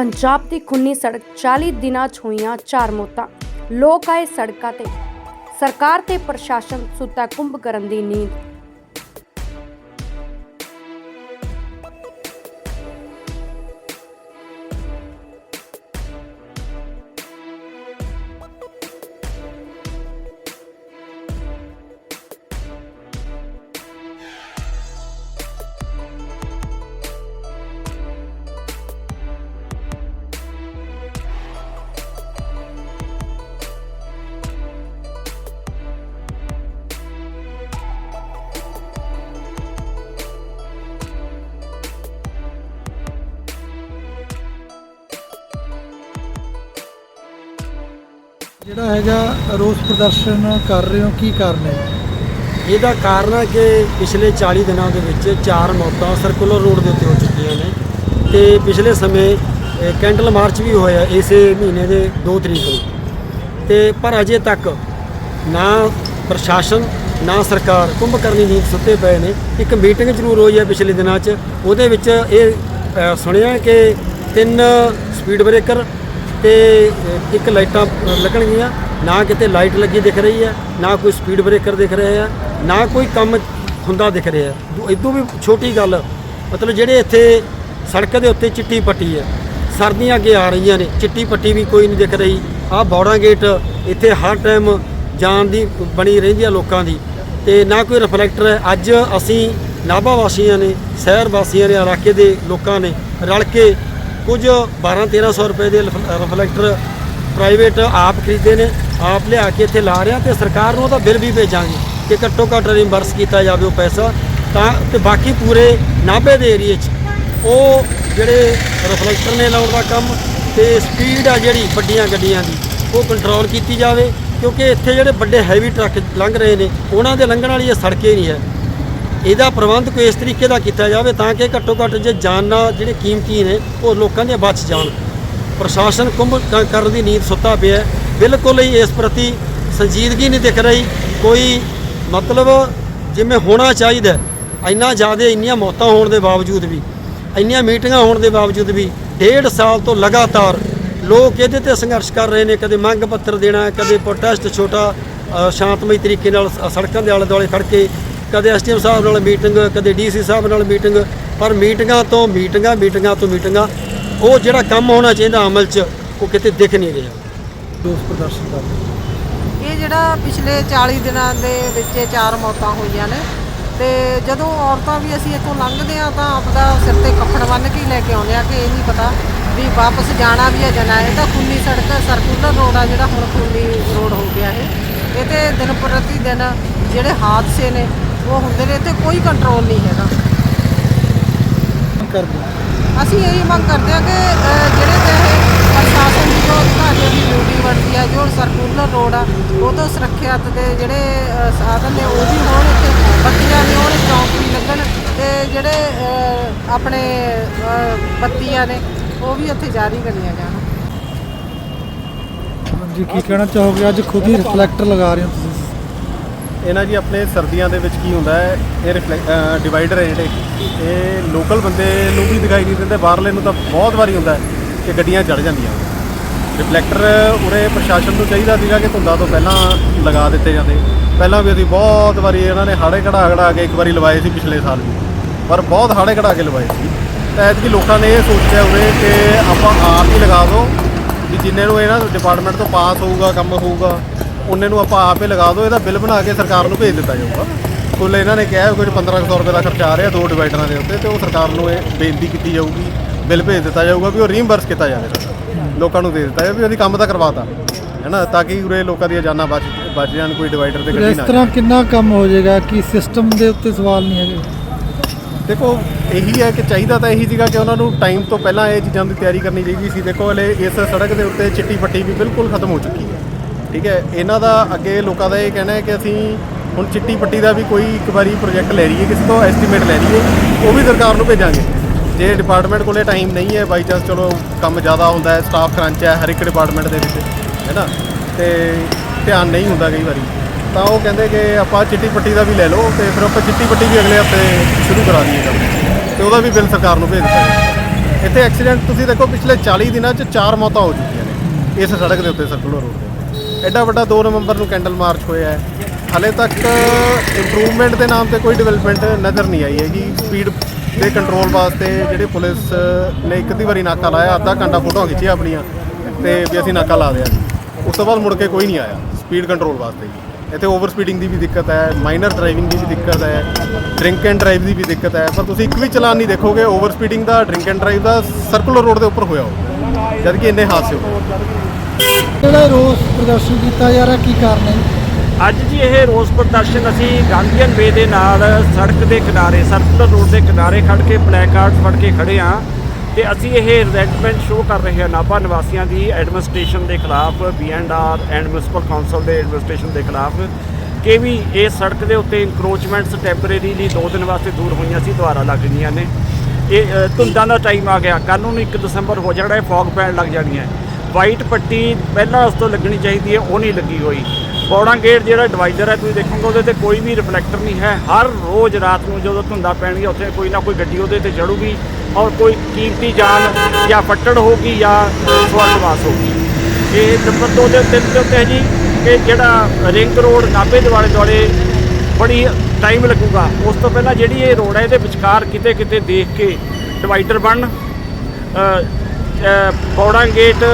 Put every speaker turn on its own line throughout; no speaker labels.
ਪੰਜਾਬ ਦੀ ਖੁੰਨੀ ਸੜਕ 40 ਦਿਨਾਂ 'ਚ ਹੋਈਆਂ ਚਾਰ ਮੌਤਾਂ। ਲੋਕ ਆਏ ਸੜਕਾਂ ਤੇ। ਸਰਕਾਰ ਤੇ ਪ੍ਰਸ਼ਾਸਨ ਸੁੱਤਾ ਕੁੰਭ ਕਰਨ ਦੀ ਨੀਂਦ।
ਜਿਹੜਾ ਹੈਗਾ ਰੋਸ ਪ੍ਰਦਰਸ਼ਨ ਕਰ ਰਹੇ ਹੋ, ਕੀ ਕਾਰਨ ਹੈ?
ਇਹਦਾ ਕਾਰਨ ਹੈ ਕਿ ਪਿਛਲੇ 40 ਦਿਨਾਂ ਦੇ ਵਿੱਚ ਚਾਰ ਮੌਤਾਂ ਸਰਕੂਲਰ ਰੋਡ ਦੇ ਉੱਤੇ ਹੋ ਚੁੱਕੀਆਂ ਨੇ ਤੇ ਪਿਛਲੇ ਸਮੇਂ ਕੈਂਡਲ ਮਾਰਚ ਵੀ ਹੋਇਆ ਇਸੇ ਮਹੀਨੇ ਦੇ 2 ਤਰੀਕ ਨੂੰ। ਤੇ ਪਰ ਅਜੇ ਤੱਕ ਨਾ ਪ੍ਰਸ਼ਾਸਨ, ਨਾ ਸਰਕਾਰ ਕੁੰਭਕਰਨੀ ਨੀਂਦ ਸੁੱਤੇ ਪਏ ਨੇ। ਇੱਕ ਮੀਟਿੰਗ ਜ਼ਰੂਰ ਹੋਈ ਹੈ ਪਿਛਲੇ ਦਿਨਾਂ 'ਚ। ਉਹਦੇ ਵਿੱਚ ਇਹ ਸੁਣਿਆ ਕਿ ਤਿੰਨ ਸਪੀਡ ਬ੍ਰੇਕਰ ਤੇ ਇੱਕ ਲਾਈਟਾਂ ਲੱਗਣਗੀਆਂ, ਨਾ ਕਿਤੇ ਲਾਈਟ ਲੱਗੀ ਦਿਖ ਰਹੀ ਹੈ, ਨਾ ਕੋਈ ਸਪੀਡ ਬ੍ਰੇਕਰ ਦਿਖ ਰਿਹਾ ਹੈ, ਨਾ ਕੋਈ ਕੰਮ ਹੁੰਦਾ ਦਿਖ ਰਿਹਾ ਹੈ। ਇਦੋਂ ਵੀ ਛੋਟੀ ਗੱਲ, ਮਤਲਬ ਜਿਹੜੇ ਇੱਥੇ ਸੜਕ ਦੇ ਉੱਤੇ ਚਿੱਟੀ ਪੱਟੀ ਹੈ, ਸਰਦੀਆਂ ਅੱਗੇ ਆ ਰਹੀਆਂ ਨੇ, ਚਿੱਟੀ ਪੱਟੀ ਵੀ ਕੋਈ ਨਹੀਂ ਦਿਖ ਰਹੀ। ਆਹ ਬੌੜਾ ਗੇਟ ਇੱਥੇ ਹਰ ਟਾਈਮ ਜਾਣ ਦੀ, ਬਣੀ ਰਹਿੰਦੀ ਆ ਲੋਕਾਂ ਦੀ। ਤੇ ਨਾ ਕੋਈ ਰਿਫਲੈਕਟਰ ਹੈ। ਅੱਜ ਅਸੀਂ ਨਾਭਾ ਵਾਸੀਆਂ ਨੇ ਸ਼ਹਿਰ ਵਾਸੀਆਂ ਨੇ, ਇਲਾਕੇ ਦੇ ਲੋਕਾਂ ਨੇ ਰਲ ਕੇ ਕੁਝ 12 1300 ਰੁਪਏ ਦੇ ਰਿਫ- ਰਿਫਲੈਕਟਰ ਪ੍ਰਾਈਵੇਟ ਆਪ ਖਰੀਦੇ ਨੇ, ਆਪ ਲਿਆ ਕੇ ਇੱਥੇ ਲਾ ਰਿਹਾ ਤੇ ਸਰਕਾਰ ਨੂੰ ਉਹਦਾ ਬਿੱਲ ਵੀ ਭੇਜਾਂਗੇ ਕਿ ਘੱਟੋ ਘੱਟ ਰਿਮਬਰਸ ਕੀਤਾ ਜਾਵੇ ਉਹ ਪੈਸਾ। ਤਾਂ ਤੇ ਬਾਕੀ ਪੂਰੇ ਨਾਭੇ ਦੇ ਏਰੀਏ 'ਚ ਉਹ ਜਿਹੜੇ ਰਿਫਲੈਕਟਰ ਨੇ ਲਾਉਣ ਦਾ ਕੰਮ ਤੇ ਸਪੀਡ ਆ ਜਿਹੜੀ ਵੱਡੀਆਂ ਗੱਡੀਆਂ ਦੀ, ਉਹ ਕੰਟਰੋਲ ਕੀਤੀ ਜਾਵੇ ਕਿਉਂਕਿ ਇੱਥੇ ਜਿਹੜੇ ਵੱਡੇ ਹੈਵੀ ਟਰੱਕ ਲੰਘ ਰਹੇ ਨੇ, ਉਹਨਾਂ ਦੇ ਲੰਘਣ ਵਾਲੀ ਇਹ ਸੜਕੇ ਨਹੀਂ ਹੈ। ਇਹਦਾ ਪ੍ਰਬੰਧ ਕੋਈ ਇਸ ਤਰੀਕੇ ਦਾ ਕੀਤਾ ਜਾਵੇ ਤਾਂ ਕਿ ਘੱਟੋ ਘੱਟ ਜੇ ਜਾਨਾਂ ਜਿਹੜੇ ਕੀਮਤੀ ਨੇ, ਉਹ ਲੋਕਾਂ ਦੀਆਂ ਬਚ ਜਾਣ। ਪ੍ਰਸ਼ਾਸਨ ਕੁੰਭ ਕਰਨ ਦੀ ਨੀਂਦ ਸੁੱਤਾ ਪਿਆ ਬਿਲਕੁਲ ਹੀ ਇਸ ਪ੍ਰਤੀ ਸੰਜੀਦਗੀ ਨਹੀਂ ਦਿਖ ਰਹੀ। ਕੋਈ ਮਤਲਬ ਜਿਵੇਂ ਹੋਣਾ ਚਾਹੀਦਾ ਇੰਨਾ ਜ਼ਿਆਦਾ ਇੰਨੀਆਂ ਮੌਤਾਂ ਹੋਣ ਦੇ ਬਾਵਜੂਦ ਵੀ, ਇੰਨੀਆਂ ਮੀਟਿੰਗਾਂ ਹੋਣ ਦੇ ਬਾਵਜੂਦ ਵੀ, ਡੇਢ ਸਾਲ ਤੋਂ ਲਗਾਤਾਰ ਲੋਕ ਇਹਦੇ ਤੇ ਸੰਘਰਸ਼ ਕਰ ਰਹੇ ਨੇ। ਕਦੇ ਮੰਗ ਪੱਤਰ ਦੇਣਾ, ਕਦੇ ਪ੍ਰੋਟੈਸਟ ਛੋਟਾ ਸ਼ਾਂਤਮਈ ਤਰੀਕੇ ਨਾਲ ਸੜਕਾਂ ਦੇ ਆਲੇ ਦੁਆਲੇ ਖੜ ਕੇ ਕਦੇ ਐਸਟੀਐਮ ਸਾਹਿਬ ਨਾਲ ਮੀਟਿੰਗ ਕਦੇ ਡੀਸੀ ਸਾਹਿਬ ਨਾਲ ਮੀਟਿੰਗ ਪਰ ਮੀਟਿੰਗਾਂ ਤੋਂ ਮੀਟਿੰਗਾਂ ਮੀਟਿੰਗਾਂ ਤੋਂ ਮੀਟਿੰਗਾਂ ਉਹ ਜਿਹੜਾ ਕੰਮ ਹੋਣਾ ਚਾਹੀਦਾ ਅਮਲ 'ਚ ਉਹ ਕਿਤੇ ਦਿਖ ਨਹੀਂ ਰਿਹਾ।
ਰੋਸ ਪ੍ਰਦਰਸ਼ਨ ਕਰ ਰਹੇ ਹੋ
ਇਹ ਜਿਹੜਾ ਪਿਛਲੇ 40 ਦਿਨਾਂ ਦੇ ਵਿੱਚ ਇਹ ਚਾਰ ਮੌਤਾਂ ਹੋਈਆਂ ਨੇ ਤੇ ਜਦੋਂ ਔਰਤਾਂ ਵੀ ਅਸੀਂ ਇੱਥੋਂ ਲੰਘਦੇ ਆ ਤਾਂ ਆਪਦਾ ਸਿਰ ਤੇ ਕੱਫੜ ਬੰਨ੍ਹ ਕੇ ਹੀ ਲੈ ਕੇ ਆਉਂਦੇ ਆ ਕਿ ਇਹ ਨਹੀਂ ਪਤਾ ਵੀ ਵਾਪਸ ਜਾਣਾ ਵੀ ਹੈ ਜਾਣਾ ਇਹ ਤਾਂ ਖੂਨੀ ਸੜਕ ਸਰਕੂਲਰ ਰੋਡ ਆ ਜਿਹੜਾ ਹੁਣ ਖੂਨੀ ਰੋਡ ਹੋ ਗਿਆ ਇਹ। ਇਹ ਤੇ ਦਿਨ ਪ੍ਰਤੀ ਦਿਨ ਜਿਹੜੇ ਹਾਦਸੇ ਨੇ ਉਹ ਹੁੰਦੇ ਨੇ ਇੱਥੇ ਕੋਈ ਕੰਟਰੋਲ ਨਹੀਂ ਹੈਗਾ।
ਕਰਦੇ?
ਅਸੀਂ ਇਹੀ ਮੰਗ ਕਰਦੇ ਹਾਂ ਕਿ ਜਿਹੜੇ ਤੇ ਇਹ ਪ੍ਰਸ਼ਾਸਨ ਦੀ ਜੋ ਅਧਿਕਾਰੀਆਂ ਦੀ ਡਿਊਟੀ ਬਣਦੀ ਹੈ ਜੋ ਸਰਕੂਲਰ ਰੋਡ ਆ ਉਹ ਤੋਂ ਸੁਰੱਖਿਅਤ ਦੇ ਜਿਹੜੇ ਸਾਧਨ ਨੇ ਉਹ ਵੀ ਹੋਣ ਇੱਥੇ ਬੱਤੀਆਂ ਵੀ ਹੋਣ ਚੌਂਕ ਵੀ ਲੱਗਣ ਤੇ ਜਿਹੜੇ ਆਪਣੇ ਬੱਤੀਆਂ ਨੇ ਉਹ ਵੀ ਇੱਥੇ ਜਾਰੀ ਕਰੀਆਂ ਜਾਣ।
ਹਾਂਜੀ ਕੀ ਕਹਿਣਾ ਚਾਹੋਗੇ? ਅੱਜ ਖੁਦ ਹੀ ਰਿਫਲੈਕਟਰ ਲਗਾ ਰਹੇ ਹੋ ਤੁਸੀਂ।
ਇਹਨਾਂ ਜੀ ਆਪਣੇ ਸਰਦੀਆਂ ਦੇ ਵਿੱਚ ਕੀ ਹੁੰਦਾ ਹੈ, ਇਹ ਰਿਫਲੈਕਟ ਡਿਵਾਈਡਰ ਹੈ ਜਿਹੜੇ ਇਹ ਲੋਕਲ ਬੰਦੇ ਨੂੰ ਵੀ ਦਿਖਾਈ ਨਹੀਂ ਦਿੰਦੇ, ਬਾਹਰਲੇ ਨੂੰ ਤਾਂ ਬਹੁਤ ਵਾਰੀ ਹੁੰਦਾ ਹੈ ਕਿ ਗੱਡੀਆਂ ਚੜ ਜਾਂਦੀਆਂ। ਰਿਫਲੈਕਟਰ ਉਰੇ ਪ੍ਰਸ਼ਾਸਨ ਨੂੰ ਚਾਹੀਦਾ ਸੀਗਾ ਕਿ ਧੁੰਦਾਂ ਤੋਂ ਪਹਿਲਾਂ ਲਗਾ ਦਿੱਤੇ ਜਾਂਦੇ। ਪਹਿਲਾਂ ਵੀ ਅਸੀਂ ਬਹੁਤ ਵਾਰੀ ਇਹਨਾਂ ਨੇ ਹਾੜੇ ਕਢਾ ਕਢਾ ਕੇ ਇੱਕ ਵਾਰੀ ਲਵਾਏ ਸੀ ਪਿਛਲੇ ਸਾਲ ਵੀ। ਪਰ ਬਹੁਤ ਹਾੜੇ ਕਢਾ ਕੇ ਲਵਾਏ ਸੀ। ਤਾਂ ਐਤਕੀ ਲੋਕਾਂ ਨੇ ਇਹ ਸੋਚਿਆ ਉਰੇ ਕਿ ਆਪਾਂ ਆਪ ਹੀ ਲਗਾ ਦਿਓ ਵੀ ਜਿੰਨੇ ਨੂੰ ਇਹਨਾਂ ਡਿਪਾਰਟਮੈਂਟ ਤੋਂ ਪਾਸ ਹੋਊਗਾ, ਕੰਮ ਹੋਊਗਾ ਉਹਨੇ ਨੂੰ ਆਪਾਂ ਆਪੇ ਲਗਾ ਦਿਓ ਇਹਦਾ ਬਿੱਲ ਬਣਾ ਕੇ ਸਰਕਾਰ ਨੂੰ ਭੇਜ ਦਿੱਤਾ ਜਾਊਗਾ। ਕੁੱਲ ਇਹਨਾਂ ਨੇ ਕਿਹਾ ਕੁਝ 1500 ਰੁਪਏ ਦਾ ਖਰਚਾ ਆ ਰਿਹਾ ਦੋ ਡਿਵਾਈਡਰਾਂ ਦੇ ਉੱਤੇ ਤੇ ਉਹ ਸਰਕਾਰ ਨੂੰ ਇਹ ਬੇਨਤੀ ਕੀਤੀ ਜਾਊਗੀ ਬਿੱਲ ਭੇਜ ਦਿੱਤਾ ਜਾਊਗਾ ਵੀ ਉਹ ਰੀਇੰਬਰਸ ਕੀਤਾ ਜਾਵੇ। ਲੋਕਾਂ ਨੂੰ ਦੇ ਦਿੱਤਾ ਜਾਵੇ ਵੀ ਅਸੀਂ ਕੰਮ ਤਾਂ ਕਰਵਾਤਾ ਹੈਨਾ ਤਾਂ ਕਿ ਉਰੇ ਲੋਕਾਂ ਦੀਆਂ ਜਾਨਾਂ ਬਚ ਬਚ ਜਾਣ ਕੋਈ ਡਿਵਾਈਡਰ ਤੇ ਗੱਡੀ
ਇਸ ਤਰ੍ਹਾਂ ਕਿੰਨਾ ਕੰਮ ਹੋ ਜਾਏਗਾ ਕਿ ਸਿਸਟਮ ਦੇ ਉੱਤੇ ਸਵਾਲ ਨਹੀਂ ਹੈਗੇ?
ਦੇਖੋ ਇਹੀ ਹੈ ਕਿ ਚਾਹੀਦਾ ਤਾਂ ਇਹੀ ਸੀਗਾ ਕਿ ਉਹਨਾਂ ਨੂੰ ਟਾਈਮ ਤੋਂ ਪਹਿਲਾਂ ਇਹ ਚੀਜ਼ਾਂ ਦੀ ਤਿਆਰੀ ਕਰਨੀ ਚਾਹੀਦੀ ਸੀ। ਦੇਖੋ ਹਲੇ ਇਸ ਸੜਕ ਦੇ ਉੱਤੇ ਚਿੱਟੀ ਪੱਟੀ ਵੀ ਬਿਲਕੁਲ ਖਤਮ ਹੋ ਚੁੱਕੀ ਹੈ। ਠੀਕ ਹੈ, ਇਹਨਾਂ ਦਾ ਅੱਗੇ ਲੋਕਾਂ ਦਾ ਇਹ ਕਹਿਣਾ ਹੈ ਕਿ ਅਸੀਂ ਹੁਣ ਚਿੱਟੀ ਪੱਟੀ ਦਾ ਵੀ ਕੋਈ ਇੱਕ ਵਾਰੀ ਪ੍ਰੋਜੈਕਟ ਲੈ ਲਈਏ, ਕਿਸੇ ਤੋਂ ਐਸਟੀਮੇਟ ਲੈ ਲਈਏ, ਉਹ ਵੀ ਸਰਕਾਰ ਨੂੰ ਭੇਜਾਂਗੇ। ਜੇ ਡਿਪਾਰਟਮੈਂਟ ਕੋਲੇ ਟਾਈਮ ਨਹੀਂ ਹੈ, ਬਾਈ ਚਾਂਸ ਚਲੋ ਕੰਮ ਜ਼ਿਆਦਾ ਹੁੰਦਾ ਹੈ ਸਟਾਫ ਕਰੰਚ ਹੈ, ਹਰ ਇੱਕ ਡਿਪਾਰਟਮੈਂਟ ਦੇ ਵਿੱਚ, ਹੈ ਨਾ? ਤੇ ਧਿਆਨ ਨਹੀਂ ਹੁੰਦਾ ਕਈ ਵਾਰੀ। ਤਾਂ ਉਹ ਕਹਿੰਦੇ ਕਿ ਆਪਾਂ ਚਿੱਟੀ ਪੱਟੀ ਦਾ ਵੀ ਲੈ ਲਓ ਤੇ ਫਿਰ ਆਪਾਂ ਚਿੱਟੀ ਪੱਟੀ ਵੀ ਅਗਲੇ ਹਫ਼ਤੇ ਸ਼ੁਰੂ ਕਰਾ ਦਈਏ ਕੰਮ। ਤੇ ਉਹਦਾ ਵੀ ਬਿੱਲ ਸਰਕਾਰ ਨੂੰ ਭੇਜ ਦਿੱਤਾ ਇੱਥੇ ਐਕਸੀਡੈਂਟ ਤੁਸੀਂ ਦੇਖੋ, ਪਿਛਲੇ 40 ਦਿਨਾਂ 'ਚ ਚਾਰ ਮੌਤਾਂ ਹੋ ਚੁੱਕੀਆਂ ਨੇ, ਇਸ ਸੜਕ ਦੇ ਉੱਤੇ ਸਰਕੂਲਰ ਰੋਡ ਦੇ ਐਡਾ ਵੱਡਾ 2 ਨਵੰਬਰ ਨੂੰ ਕੈਂਡਲ ਮਾਰਚ ਹੋਇਆ ਹੈ। ਹਲੇ ਤੱਕ ਇੰਪਰੂਵਮੈਂਟ ਦੇ ਨਾਮ ਤੇ ਕੋਈ ਡਿਵੈਲਪਮੈਂਟ ਨਜ਼ਰ ਨਹੀਂ ਆਈ ਹੈਗੀ। ਸਪੀਡ ਦੇ ਕੰਟਰੋਲ ਵਾਸਤੇ ਜਿਹੜੇ ਪੁਲਿਸ ਨੇ ਇੱਕ ਦੀ ਵਾਰੀ ਨਾਕਾ ਲਾਇਆ, ਅੱਧਾ ਘੰਟਾ ਫੋਟੋਆਂ ਖਿੱਚੀਆਂ ਆਪਣੀਆਂ ਤੇ ਵੀ ਅਸੀਂ ਨਾਕਾ ਲਾ ਦਿਆ। ਉਸ ਤੋਂ ਬਾਅਦ ਮੁੜ ਕੇ ਕੋਈ ਨਹੀਂ ਆਇਆ ਸਪੀਡ ਕੰਟਰੋਲ ਵਾਸਤੇ। ਇੱਥੇ ਓਵਰ ਸਪੀਡਿੰਗ ਦੀ ਵੀ ਦਿੱਕਤ ਹੈ ਮਾਈਨਰ ਡਰਾਈਵਿੰਗ ਦੀ ਵੀ ਦਿੱਕਤ ਹੈ ਡਰਿੰਕ ਐਂਡ ਡਰਾਈਵ ਦੀ ਵੀ ਦਿੱਕਤ ਹੈ। ਪਰ ਤੁਸੀਂ ਇੱਕ ਵੀ ਚਲਾਨ ਨਹੀਂ ਦੇਖੋਗੇ ਓਵਰ ਸਪੀਡਿੰਗ ਦਾ ਡਰਿੰਕ ਐਂਡ ਡਰਾਈਵ ਦਾ ਸਰਕੂਲਰ ਰੋਡ ਦੇ ਉੱਪਰ ਹੋਇਆ ਹੋ ਜਦ ਕਿ ਇੰਨੇ ਹਾਦਸੇ ਹੋ
ਜਿਹੜਾ ਰੋਸ ਪ੍ਰਦਰਸ਼ਨ ਕੀਤਾ ਜਾ ਰਿਹਾ? ਕੀ ਕਾਰਨ ਹੈ?
ਅੱਜ ਜੀ ਇਹ ਰੋਸ ਪ੍ਰਦਰਸ਼ਨ ਅਸੀਂ ਗਾਂਧੀਅਨ ਵੇ ਦੇ ਨਾਲ ਸੜਕ ਦੇ ਕਿਨਾਰੇ, ਸਰਕੂਲਰ ਰੋਡ ਦੇ ਕਿਨਾਰੇ ਖੜ ਕੇ ਪਲੈਕ ਕਾਰਡ ਫੜ ਕੇ ਖੜੇ ਆ ਤੇ ਅਸੀਂ ਇਹ ਰਿਜ਼ੈਂਟਮੈਂਟ ਸ਼ੋਅ ਕਰ ਰਹੇ ਹਾਂ ਨਾਭਾ ਨਿਵਾਸੀਆਂ ਦੀ ਐਡਮਿਨਿਸਟ੍ਰੇਸ਼ਨ ਦੇ ਖਿਲਾਫ ਬੀਐਨਆਰ ਐਂਡ ਮਿਊਨਿਸਪਲ ਕਾਉਂਸਲ ਦੇ ਐਡਮਿਨਿਸਟ੍ਰੇਸ਼ਨ ਦੇ ਖਿਲਾਫ ਕਿ ਵੀ ਇਹ ਸੜਕ ਦੇ ਉੱਤੇ ਇਨਕਰੋਚਮੈਂਟਸ ਟੈਂਪਰੇਰੀਲੀ 2 ਦਿਨ ਵਾਸਤੇ ਦੂਰ ਹੋਈਆਂ ਸੀ ਦੁਬਾਰਾ ਲੱਗ ਗਈਆਂ ਨੇ। ਇਹ ਧੁੰਦਾਂ ਦਾ ਟਾਈਮ ਆ ਗਿਆ। ਕੱਲ੍ਹ ਨੂੰ 1 ਦਸੰਬਰ ਹੋ ਜਾਣਾ ਹੈ ਫੌਗ ਪੈਣ ਲੱਗ ਜਾਣੀ ਹੈ। ਵਾਈਟ ਪੱਟੀ ਪਹਿਲਾਂ ਉਸ ਤੋਂ ਲੱਗਣੀ ਚਾਹੀਦੀ ਹੈ, ਉਹ ਨਹੀਂ ਲੱਗੀ ਹੋਈ। ਬੌੜਾ ਗੇਟ ਜਿਹੜਾ ਡਿਵਾਈਡਰ ਹੈ, ਤੁਸੀਂ ਦੇਖੋਗੇ, ਉਹਦੇ ਤੇ ਕੋਈ ਵੀ ਰਿਫਲੈਕਟਰ ਨਹੀਂ ਹੈ। ਹਰ ਰੋਜ਼ ਰਾਤ ਨੂੰ ਜਦੋਂ ਧੁੰਦਾ ਪੈਣਗੀਆਂ, ਉੱਥੇ ਕੋਈ ਨਾ ਕੋਈ ਗੱਡੀ ਉਹਦੇ ਤੇ ਚੜੂਗੀ ਔਰ ਕੋਈ ਕੀਮਤੀ ਜਾਨ ਜਾਂ ਫੱਟੜ ਹੋਗੀ ਜਾਂ ਸਵਰਗਵਾਸ ਹੋਗੀ ਇਹ ਨੰਬਰ ਦੋ ਦੇ ਉੱਤੇ ਦੇ ਉੱਤੇ ਹੈ ਜੀ ਕਿ ਜਿਹੜਾ ਰਿੰਗ ਰੋਡ ਨਾਭੇ ਦੁਆਲੇ ਦੁਆਲੇ ਬੜੀ ਟਾਈਮ ਲੱਗੂਗਾ। ਉਸ ਤੋਂ ਪਹਿਲਾਂ ਜਿਹੜੀ ਇਹ ਰੋਡ ਹੈ, ਇਹਦੇ ਵਿਚਕਾਰ ਕਿਤੇ ਕਿਤੇ ਦੇਖ ਕੇ ਡਿਵਾਈਡਰ ਬਣਨ ਬੌੜਾ ਗੇਟ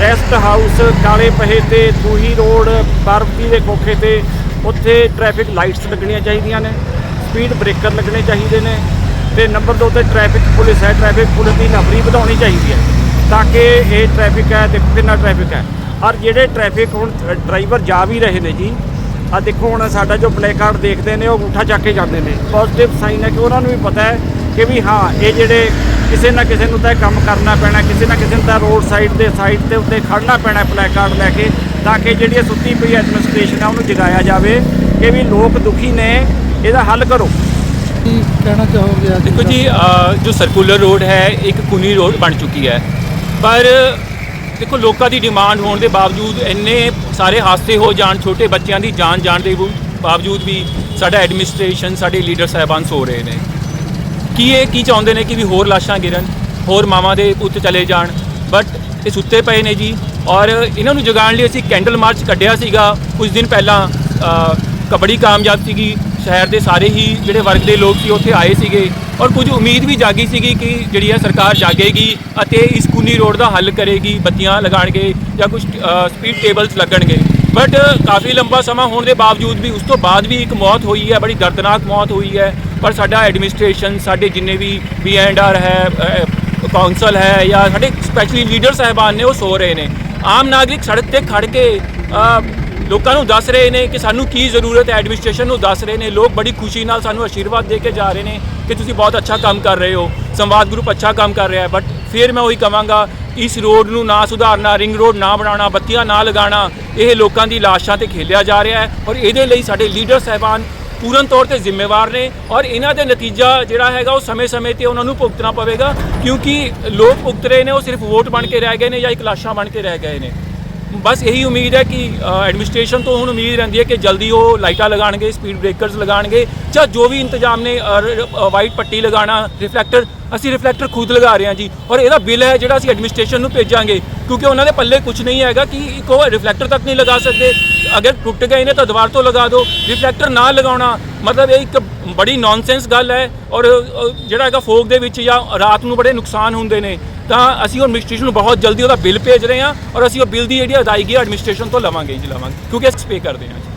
ਰੈਸਟ ਹਾਊਸ, ਕਾਲੇ ਪਹੇ ਤੇ ਤੂਹੀ ਰੋਡ ਬਰਫੀ ਦੇ ਕੋਖੇ ਤੇ ਉੱਥੇ ਟ੍ਰੈਫਿਕ ਲਾਈਟਸ ਲੱਗਣੀਆਂ ਚਾਹੀਦੀਆਂ ਨੇ ਸਪੀਡ ਬ੍ਰੇਕਰ ਲੱਗਣੇ ਚਾਹੀਦੇ ਨੇ ਤੇ ਨੰਬਰ 2 ਤੇ ਟ੍ਰੈਫਿਕ ਪੁਲਿਸ ਹੈ ਟ੍ਰੈਫਿਕ ਪੁਲਿਸ ਦੀ ਨਫਰੀ ਵਧਾਉਣੀ ਚਾਹੀਦੀ ਹੈ ਤਾਂ ਕਿ ਇਹ ਟ੍ਰੈਫਿਕ ਹੈ, ਦੇਖੋ ਕਿੰਨਾ ਟ੍ਰੈਫਿਕ ਹੈ। ਔਰ ਜਿਹੜੇ ਟ੍ਰੈਫਿਕ ਹੁਣ ਡਰਾਈਵਰ ਜਾ ਵੀ ਰਹੇ ਨੇ ਜੀ ਆ ਦੇਖੋ ਹੁਣ ਸਾਡਾ ਜੋ ਬਲੈਕ ਕਾਰਡ ਦੇਖਦੇ ਨੇ, ਉਹ ਅੰਗੂਠਾ ਚੱਕ ਕੇ ਜਾਂਦੇ ਨੇ। ਪੋਜ਼ਿਟਿਵ ਸਾਈਨ ਹੈ ਕਿ ਉਹਨਾਂ ਨੂੰ ਵੀ ਪਤਾ ਹੈ ਕਿ ਵੀ ਹਾਂ ਇਹ ਜਿਹੜੇ ਕਿਸੇ ਨਾ ਕਿਸੇ ਨੂੰ ਤਾਂ ਕੰਮ ਕਰਨਾ ਪੈਣਾ ਕਿਸੇ ਨਾ ਕਿਸੇ ਨੂੰ ਤਾਂ ਰੋਡ ਸਾਈਡ ਦੇ ਸਾਈਡ ਦੇ ਉੱਤੇ ਖੜਨਾ ਪੈਣਾ ਪਲੇ ਕਾਰਡ ਲੈ ਕੇ ਤਾਂ ਕਿ ਜਿਹੜੀ ਇਹ ਸੁੱਤੀ ਪਈ ਐਡਮਿਨਿਸਟ੍ਰੇਸ਼ਨ ਹੈ ਉਹਨੂੰ ਜਗਾਇਆ ਜਾਵੇ ਕਿ ਵੀ ਲੋਕ ਦੁਖੀ ਨੇ ਇਹਦਾ ਹੱਲ ਕਰੋ।
ਕੀ ਕਹਿਣਾ ਚਾਹੋਗੇ
ਦੇਖੋ? ਜੀ ਜੋ ਸਰਕੂਲਰ ਰੋਡ ਹੈ ਇੱਕ ਕੁਨੀ ਰੋਡ ਬਣ ਚੁੱਕੀ ਹੈ। ਪਰ ਦੇਖੋ ਲੋਕਾਂ ਦੀ ਡਿਮਾਂਡ ਹੋਣ ਦੇ ਬਾਵਜੂਦ ਇੰਨੇ ਸਾਰੇ ਹਾਦਸੇ ਹੋ ਜਾਣ ਛੋਟੇ ਬੱਚਿਆਂ ਦੀ ਜਾਨ ਜਾਣ ਦੇ ਬਾਵਜੂਦ ਵੀ ਸਾਡਾ ਐਡਮਿਨਿਸਟ੍ਰੇਸ਼ਨ ਸਾਡੇ ਲੀਡਰ ਸਾਹਿਬਾਨ ਸੋ ਰਹੇ ਨੇ। ਕੀ ਇਹ ਕੀ ਚਾਹੁੰਦੇ ਨੇ ਕਿ ਵੀ ਹੋਰ ਲਾਸ਼ਾਂ ਗਿਰਨ ਹੋਰ ਮਾਵਾਂ ਦੇ ਪੁੱਤ ਚਲੇ ਜਾਣ? ਬਟ ਇਹ ਸੁੱਤੇ ਪਏ ਨੇ ਜੀ ਔਰ ਇਹਨਾਂ ਨੂੰ ਜਗਾਉਣ ਲਈ ਅਸੀਂ ਕੈਂਡਲ ਮਾਰਚ ਕੱਢਿਆ ਸੀਗਾ। ਕੁਝ ਦਿਨ ਪਹਿਲਾਂ ਅ, ਕਬੱਡੀ ਕਾਮਯਾਬ ਸੀਗੀ। ਸ਼ਹਿਰ ਦੇ ਸਾਰੇ ਹੀ ਜਿਹੜੇ ਵਰਗ ਦੇ ਲੋਕ ਸੀ ਉੱਥੇ ਆਏ ਸੀਗੇ ਔਰ ਕੁਝ ਉਮੀਦ ਵੀ ਜਾਗੀ ਸੀਗੀ ਕਿ ਜਿਹੜੀ ਹੈ ਸਰਕਾਰ ਜਾਗੇਗੀ ਅਤੇ ਇਸ ਕੁਨੀ ਰੋਡ ਦਾ ਹੱਲ ਕਰੇਗੀ ਬੱਤੀਆਂ ਲਗਾਣਗੇ ਜਾਂ ਕੁਝ ਸਪੀਡ ਟੇਬਲਸ ਲੱਗਣਗੇ। ਬਟ ਕਾਫੀ ਲੰਬਾ ਸਮਾਂ ਹੋਣ ਦੇ ਬਾਵਜੂਦ ਵੀ ਉਸ ਤੋਂ ਬਾਅਦ ਵੀ ਇੱਕ ਮੌਤ ਹੋਈ ਹੈ ਬੜੀ ਦਰਦਨਾਕ ਮੌਤ ਹੋਈ ਹੈ। ਪਰ ਸਾਡਾ ਐਡਮਿਨਿਸਟ੍ਰੇਸ਼ਨ ਸਾਡੇ ਜਿੰਨੇ ਵੀ ਬੀ ਐਂਡ ਆਰ ਹੈ ਅ, ਕੌਂਸਲ ਹੈ ਜਾਂ ਸਾਡੇ ਸਪੈਸ਼ਲੀ ਲੀਡਰ ਸਾਹਿਬਾਨ ਨੇ ਉਹ ਸੋ ਰਹੇ ਨੇ। ਆਮ ਨਾਗਰਿਕ ਸੜਕ ਤੇ ਖੜ ਕੇ ਲੋਕਾਂ ਨੂੰ ਦੱਸ ਰਹੇ ਨੇ ਕਿ ਸਾਨੂੰ ਕੀ ਜ਼ਰੂਰਤ ਹੈ ਐਡਮਿਨਿਸਟ੍ਰੇਸ਼ਨ ਨੂੰ ਦੱਸ ਰਹੇ ਨੇ। ਲੋਕ ਬੜੀ ਖੁਸ਼ੀ ਨਾਲ ਸਾਨੂੰ ਆਸ਼ੀਰਵਾਦ ਦੇ ਕੇ ਜਾ ਰਹੇ ਨੇ ਕਿ ਤੁਸੀਂ ਬਹੁਤ ਅੱਛਾ ਕੰਮ ਕਰ ਰਹੇ ਹੋ ਸੰਵਾਦ ਗਰੁੱਪ ਅੱਛਾ ਕੰਮ ਕਰ ਰਿਹਾ ਹੈ। ਬਟ ਫਿਰ ਮੈਂ ਉਹੀ ਕਵਾਂਗਾ ਇਸ ਰੋਡ ਨੂੰ ਨਾ ਸੁਧਾਰਨਾ ਰਿੰਗ ਰੋਡ ਨਾ ਬਣਾਉਣਾ ਬੱਤੀਆਂ ਨਾ ਲਗਾਉਣਾ ਇਹ ਲੋਕਾਂ ਦੀ ਲਾਸ਼ਾਂ ਤੇ ਖੇਲਿਆ ਜਾ ਰਿਹਾ ਹੈ ਔਰ ਇਹਦੇ ਲਈ ਸਾਡੇ ਲੀਡਰ ਸਾਹਿਬਾਨ ਪੂਰਨ ਤੌਰ ਤੇ ਜ਼ਿੰਮੇਵਾਰ ਨੇ ਔਰ ਇਹਨਾਂ ਦੇ ਨਤੀਜਾ ਜਿਹੜਾ ਹੈਗਾ ਉਹ ਸਮੇਂ-ਸਮੇਂ ਤੇ ਉਹਨਾਂ ਨੂੰ ਭੁਗਤਣਾ ਪਵੇਗਾ, ਕਿਉਂਕਿ ਲੋਕ ਭੁਗਤ ਰਹੇ ਨੇ, ਉਹ ਸਿਰਫ ਵੋਟ ਬਣ ਕੇ ਰਹਿ ਗਏ ਨੇ ਜਾਂ ਇੱਕ ਲਾਸ਼ਾਂ ਬਣ ਕੇ ਰਹਿ ਗਏ ਨੇ। ਬਸ ਇਹੀ ਉਮੀਦ ਹੈ ਕਿ ਐਡਮਿਨਿਸਟ੍ਰੇਸ਼ਨ ਤੋਂ ਹੁਣ ਉਮੀਦ ਰਹਿੰਦੀ ਹੈ ਕਿ ਜਲਦੀ ਉਹ ਲਾਈਟਾਂ ਲਗਾਣਗੇ ਸਪੀਡ ਬ੍ਰੇਕਰਸ ਲਗਾਣਗੇ ਜਾਂ ਜੋ ਵੀ ਇੰਤਜ਼ਾਮ ਨੇ ਵਾਈਟ ਪੱਟੀ ਲਗਾਉਣਾ ਰਿਫਲੈਕਟਰ ਅਸੀਂ ਰਿਫਲੈਕਟਰ ਖੁਦ ਲਗਾ ਰਹੇ ਹਾਂ ਜੀ, ਔਰ ਇਹਦਾ ਬਿੱਲ ਹੈ ਜਿਹੜਾ ਅਸੀਂ ਐਡਮਿਨਿਸਟ੍ਰੇਸ਼ਨ ਨੂੰ ਭੇਜਾਂਗੇ, ਕਿਉਂਕਿ ਉਹਨਾਂ ਦੇ ਪੱਲੇ ਕੁਝ ਨਹੀਂ ਹੈਗਾ ਕਿ ਇੱਕ ਉਹ ਰਿਫਲੈਕਟਰ ਤੱਕ ਨਹੀਂ ਲਗਾ ਸਕਦੇ। ਅਗਰ ਟੁੱਟ ਗਏ ਨੇ ਤਾਂ ਦੁਬਾਰਾ ਤੋਂ ਲਗਾ ਦਿਓ ਰਿਫਲੈਕਟਰ ਨਾ ਲਗਾਉਣਾ, ਮਤਲਬ ਇਹ ਇੱਕ ਬੜੀ ਨੌਨਸੈਂਸ ਗੱਲ ਹੈ ਔਰ ਜਿਹੜਾ ਹੈਗਾ ਫੋਗ ਦੇ ਵਿੱਚ ਜਾਂ ਰਾਤ ਨੂੰ ਬੜੇ ਨੁਕਸਾਨ ਹੁੰਦੇ ਨੇ, ਤਾਂ ਅਸੀਂ ਉਹ ਐਡਮਿਨਿਸਟ੍ਰੇਸ਼ਨ ਨੂੰ ਬਹੁਤ ਜਲਦੀ ਉਹਦਾ ਬਿੱਲ ਭੇਜ ਰਹੇ ਹਾਂ ਔਰ ਅਸੀਂ ਉਹ ਬਿੱਲ ਦੀ ਜਿਹੜੀ ਅਦਾਇਗੀ ਐਡਮਿਨਿਸਟ੍ਰੇਸ਼ਨ ਤੋਂ ਲਵਾਂਗੇ ਜੀ, ਲਵਾਂਗੇ, ਕਿਉਂਕਿ ਅਸੀਂ ਪੇ ਕਰਦੇ ਹਾਂ